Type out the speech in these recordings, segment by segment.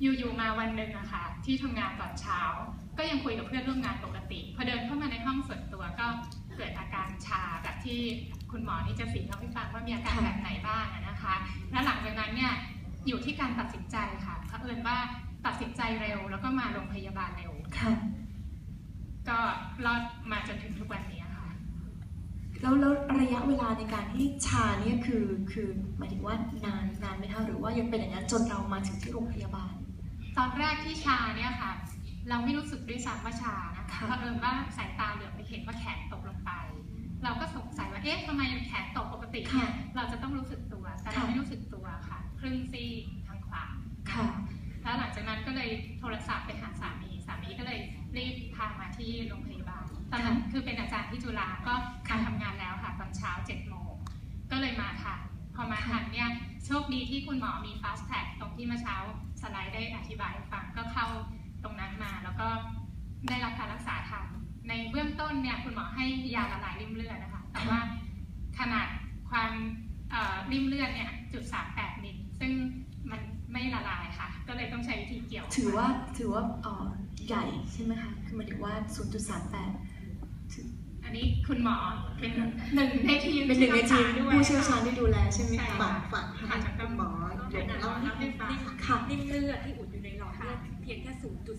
อยู่ๆมาวันหนึ่งอะค่ะที่ทำงานตอนเช้า ก็ยังคุยกับเพื่อนร่วมงานปกติ พอเดินเข้ามาในห้องส่วนตัวก็เกิดอาการชาแบบที่คุณหมอนี่จะสีเล่าให้ฟังว่ามีอาการค่ะแบบไหนบ้างอะนะคะ แล้วหลังจากนั้นเนี่ยอยู่ที่การตัดสินใจค่ะเผอิญว่าตัดสินใจเร็ว แล้วก็มาโรงพยาบาลเร็วค่ะก็รอดมาจนถึงทุกวันนี้ค่ะแล้วแล้วระยะเวลาในการที่ชาเนี่ยคือคือหมายถึงว่านานนานไหมคะหรือว่ายังเป็นอย่างนั้นจนเรามาถึงที่โรงพยาบาล ตอนแรกที่ชาเนี่ยค่ะ เราไม่รู้สึกด้วยซ้ำว่าชานะคะค่ะเพราะเอิญว่าสายตาเหลือบไปเห็นว่าแขนตกลงไป เราก็สงสัยว่าเอ๊ะทำไมแขนตกปกติเนี่ยเราจะต้องรู้สึกตัวแต่เราค่ะไม่รู้สึกตัวค่ะ ครึ่งซีกทางขวาค่ะแล้วหลังจากนั้นก็เลยโทรศัพท์ไปหาสามีสามีก็เลยรีบพามาที่โรงพยาบาลตอนนั้นคือเป็นอาจารย์ที่จุฬาก็การทำงานแล้วค่ะ ตอนเช้าเจ็ดโมงก็เลยมาทันพอมาทันเนี่ย โชคดีที่คุณหมอมี fast track ตรงที่เมื่อเช้าสไลด์ได้อธิบายฟังก็เข้าตรงนั้นมา แล้วก็ได้รับการรักษาทันในเบื้องต้นเนี่ยคุณหมอให้ยาละลายริ่มเลือดนะคะ แต่ว่าขนาดความริมเลือดเนี่ยจุดสามแปดมิลซึ่งมันไม่ละลายค่ะ ก็เลยต้องใช้วิธีเกี่ยว ถือว่าถือว่าใหญ่ใช่ไหมคะ คือหมายถึงว่า 0.38 ออันนี้คุณหมอเป็นหนึ่งในทีมเป็นหนึ่งในทีมด้วยผู้เชี่ยวชาญที่ดูแลใช่ไหมใช่คะค่ะฝากฝากค่ะให้คุณหมอก็เดี๋ยวเป็นเล่าให้เล่าให้ฟังค่ะนิ่มเลือดที่อุดอยู่ในหลอดเลือดเพียงแค่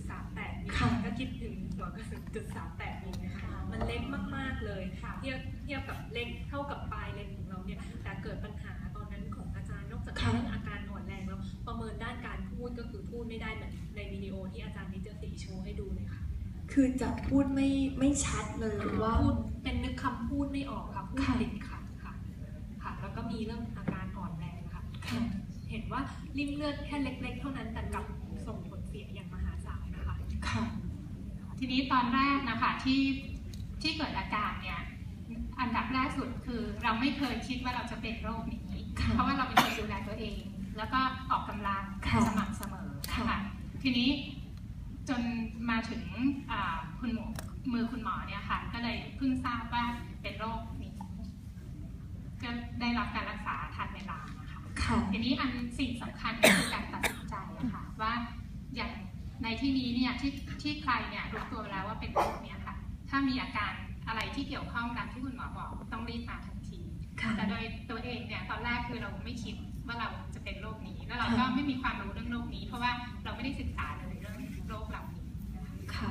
0.38มิลค่ะก็คิดถึงหัวกระสุน0.38มิลนะคะมันเล็กมากๆเลยค่ะเทียบเทียบกับเล็กเท่ากับปลายเลนของเราเนี่ยแต่เกิดปัญหาตอนนั้นของอาจารย์นอกจากค่ะเรื่องอาการอ่อนแรงแล้วประเมินด้านการพูดก็คือพูดไม่ได้เหมือนในวิดีโอที่อาจารย์นิจสีโชว์ให้ดูเลยค่ะ คือจะพูดไม่ไม่ชัดเลยหรือว่าพูดเป็นนึกคำพูดไม่ออกค่ะพูดค่ะติดขัดค่ะค่ะแล้วก็มีเรื่องอาการอ่อนแรงค่ะค่ะเห็นว่าริ่มเลือดแค่เล็ก ๆ เท่านั้นแต่กลับส่งผลเสียอย่างมหาศาลนะคะค่ะทีนี้ตอนแรกนะคะที่ที่เกิดอาการเนี่ยอันดับแรกสุดคือเราไม่เคยคิดว่าเราจะเป็นโรคนี้ค่ะเพราะว่าเราเป็นคนดูแลตัวเอง แล้วก็ออกกำลังค่ะสม่ำเสมอนะค่ะคะทีนี้ จนมาถึงอ่าคุณหมอมือคุณหมอเนี่ยค่ะ ก็เลยเพิ่งทราบว่าเป็นโรคนี้ก็ได้รับการรักษาทันเวลานะคะค่ะทีนี้อันสิ่งสำคัญก็คือการตัดสินใจอะค่ะว่าอย่างในที่นี้เนี่ยที่ที่ใครเนี่ยรู้ตัวแล้วว่าเป็นโรคเนี่ยค่ะ ถ้ามีอาการอะไรที่เกี่ยวข้องตามที่คุณหมอบอกต้องรีบมาทันทีค่ะแต่โดยตัวเองเนี่ยตอนแรกคือเราไม่คิดว่าเราจะเป็นโรคนี้ แล้วเราก็ไม่มีความรู้เรื่องโรคนี้ เพราะว่าเราไม่ได้ศึกษาเลยเรื่องโรคเหล่านี้นะคะ ค่ะ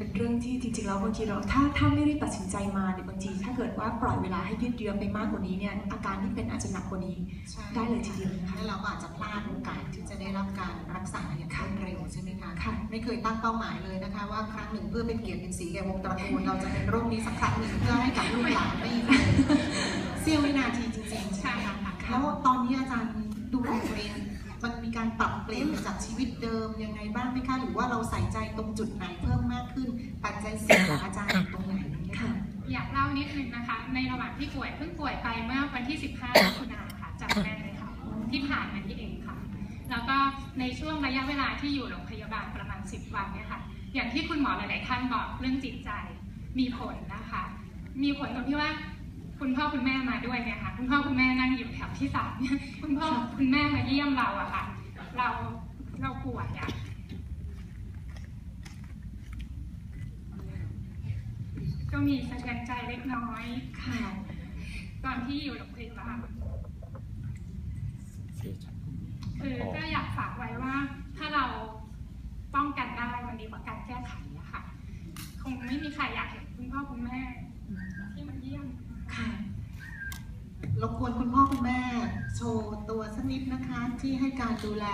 เป็นเป็นเรื่องที่จริงๆแล้วบางทีเราถ้าถ้าไม่ได้ตัดสินใจมาเนี่ยบางทีถ้าเกิดว่าปล่อยเวลาให้ยืดเยื้อไปมากกว่านี้เนี่ยอาการที่เป็นอาจจะหนักกว่านี้ใช่ได้เลยทีเดียวนะคะแล้วเราก็อาจจะพลาดโอกาสที่จะได้รับการรักษาอย่างรวดเร็วใช่ไหมคะค่ะไม่เคยตั้งเป้าหมายเลยนะคะ ว่าครั้งหนึ่งเพื่อเป็นเกียรติเป็นสีแก่วงตระกูลเราจะเป็นโรคนี้สักครั้งหนึ่งเพื่อให้กับลูกหลานไม่เคยเสี้ยววินาทีจริงๆใช่ไหมคะแล้วตอนนี้อาจารย์ดูแลตัวเองมันมีการปรับเปลี่ยนไปจากชีวิตเดิมยังไงบ้างไหมคะหรือว่าเราใส่ใจตรงจุดไหนเพิ่มมาก ขึ้น ปัจจัยเสี่ยงของอาจารย์อยู่ตรงไหนอย่างเงี้ยค่ะอยากเล่านิดนึงนะคะ ในระหว่างที่ป่วยเพิ่งป่วยไปเมื่อวันที่ 15มิถุนายนค่ะจำแม่นเลยค่ะที่ผ่านมาที่เองค่ะ แล้วก็ในช่วงระยะเวลาที่อยู่โรงพยาบาลประมาณ 10 วันเนี่ยค่ะอย่างที่คุณหมอหลาย ๆ ท่านบอกเรื่องจิตใจมีผลนะคะ มีผลตรงที่ว่าคุณพ่อคุณแม่มาด้วยเนี่ยค่ะคุณพ่อคุณแม่นั่งอยู่แถวที่สามเนี่ยคุณพ่อคุณแม่มาเยี่ยมเราอะค่ะ เราเราป่วยอะ ก็มีสะเทือนใจเล็กน้อยค่ะ ตอนที่อยู่โรงพยาบาลคือก็อยากฝากไว้ว่า ถ้าเราป้องกันได้มันดีกว่าการแก้ไขอะค่ะ คงไม่มีใครอยากเห็นคุณพ่อคุณแม่ ที่มาเยี่ยมค่ะรบกวนคุณพ่อคุณแม่ โชว์ตัวสักนิดนะคะ ที่ให้การดูแล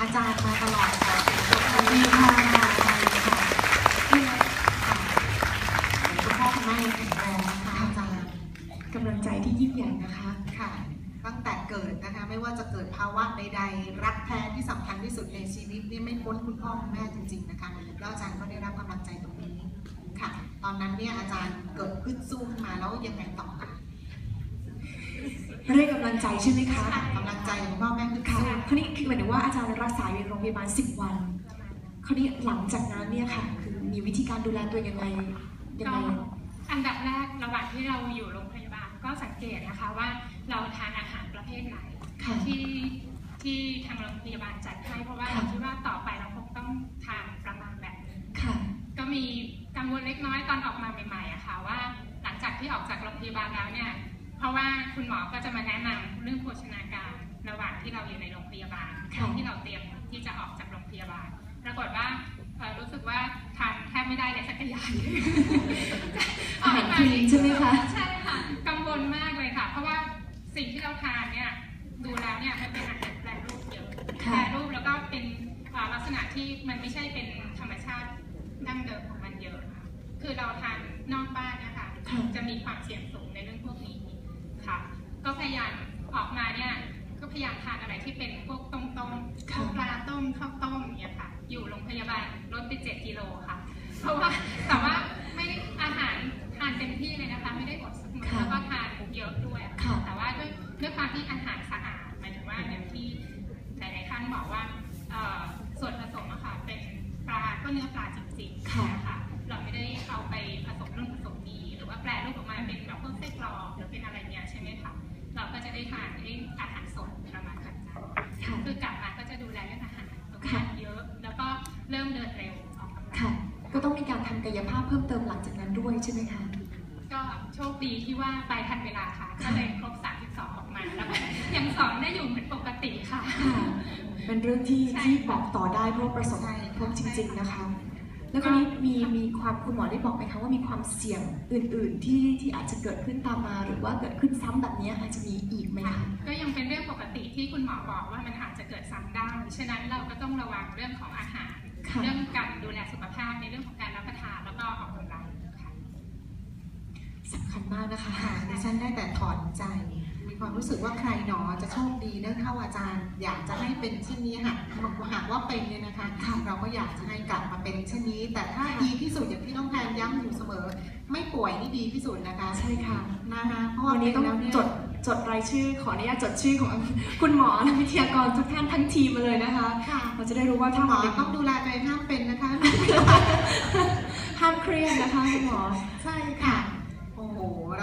อาจารย์มาตลอดค่ะขอบคุณดีค่ะ ค่ะ คุณพ่อคุณแม่ยังแข็งแรงนะคะอาจารย์ กำลังใจที่ยิ่งใหญ่นะคะค่ะ ตั้งแต่เกิดนะคะ ไม่ว่าจะเกิดภาวะใดๆ รักแท้ที่สำคัญที่สุดในชีวิตนี่ไม่พ้นคุณพ่อคุณแม่จริง ๆนะคะแล้วอาจารย์ก็ได้รับกำลังใจตรงนี้ค่ะ ตอนนั้นเนี่ยอาจารย์เกิดขึ้นสู้ขึ้นมาแล้วยังไงต่อคะเรียกกำลังใจใช่ไหมคะกำลังใจของพ่อแม่คือค่ะสู้คราวนี้คือหมายถึงว่าอาจารย์รักษาอยู่ในโรงพยาบาล10วันคราวนี้หลังจากนั้นเนี่ยค่ะ คือมีวิธีการดูแลตัวยังไงยังก็ไง เกตนะคะว่าเราทานอาหารประเภทไหนค่ะที่ที่ทางโรงพยาบาลจัดให้เพราะว่าค่ะเราคิดว่าต่อไปเราคงต้องทานประมาณแบบนี้ค่ะก็มีกังวลเล็กน้อยตอนออกมาใหม่ๆอะค่ะว่า หลังจากที่ออกจากโรงพยาบาลแล้วเนี่ยเพราะว่าคุณหมอก็จะมาแนะนำเรื่องโภชนาการระหว่างที่เราอยู่ในโรงพยาบาลค่ะที่เราเตรียมที่จะออกจากโรงพยาบาล ปรากฏว่าเอ่อรู้สึกว่าทานแทบไม่ได้เลยสักอย่างอาหารคลีนใช่ไห ที่มันไม่ใช่เป็นธรรมชาติดั้งเดิมของมันเยอะค่ะคือเราทานนอกบ้านเนะคะค่ะจะมีความเสี่ยงสูงในเรื่องพวกนี้ค่ะ ก็พยายามออกมาเนี่ยก็พยายามทานอะไรที่เป็นพวกต้มต้มๆค่ะข้าวปลาต้มข้าวต้มอย่างเงี้ยค่ะ อยู่โรงพยาบาลลดไปเจ็ดกิโลค่ะ เพราะว่าแต่ว่าไม่ได้อาหารทานเต็มที่เลยนะคะ ไม่ได้อดสักมื้อค่ะแล้วก็ทานเยอะด้วยค่ะแต่ว่าด้วยด้วยความที่อาหารสะอาดหมายถึงว่าอย่างที่หลายๆท่านบอกว่าเอ่อ ก็จะได้ทานไอ้อาหารสดประมาณนั้นค่ะคือกลับมาก็จะดูแลเรื่องอาหารสุขภาพเยอะ แล้วก็เริ่มเดินเร็วออกกำลังค่ะ ก็ต้องมีการทำกายภาพเพิ่มเติมหลังจากนั้นด้วยใช่ไหมคะ ก็โชคดีที่ว่าไปทันเวลาค่ะ ก็เลยครบ 32 ออกมาแล้วก็ยังสอนได้อยู่เหมือนปกติค่ะค่ะเป็นเรื่องที่ใช่ ที่บอกต่อได้เพราะว่าประสบพบจริง ๆ นะคะ แล้วคราวนี้มีมีความคุณหมอได้บอกไหมคะว่ามีความเสี่ยงอื่น ๆ ที่ที่อาจจะเกิดขึ้นตามมา หรือว่าเกิดขึ้นซ้ำแบบนี้อาจจะมีอีกไหมคะก็ยังเป็นเรื่องปกติที่คุณหมอบอกว่ามันอาจจะเกิดซ้ำได้ฉะนั้นเราก็ต้องระวังเรื่องของอาหารค่ะเรื่องการดูแลสุขภาพในเรื่องของการรับประทานแล้วก็ออกกำลังค่ะสำคัญมากนะคะค่ะดิฉันได้แต่ถอนใจ มีความรู้สึกว่าใครหนอจะโชคดีได้เข้าอาจารย์ อยากจะให้เป็นเช่นนี้หากหากว่าเป็นเนี่ยนะคะค่ะเราก็อยากจะให้กลับมาเป็นเช่นนี้ แต่ถ้าดีที่สุดอย่างที่น้องแพนย้ำอยู่เสมอ ไม่ป่วยนี่ดีที่สุดนะคะใช่ค่ะนะคะเพราะว่าวันนี้ต้องเป็แล้วเยจดจดรายชื่อ ขออนุญาตจดชื่อของคุณหมอและวิทยากรทุกท่านทั้งทีมมาเลยนะคะค่ะเราจะได้รู้ว่าถ้าหมอวันต้องดูแลตัวเองห้ามเป็นนะคะห้ามเครียดนะคะคุณหมอใช่ค่ะโอ้โห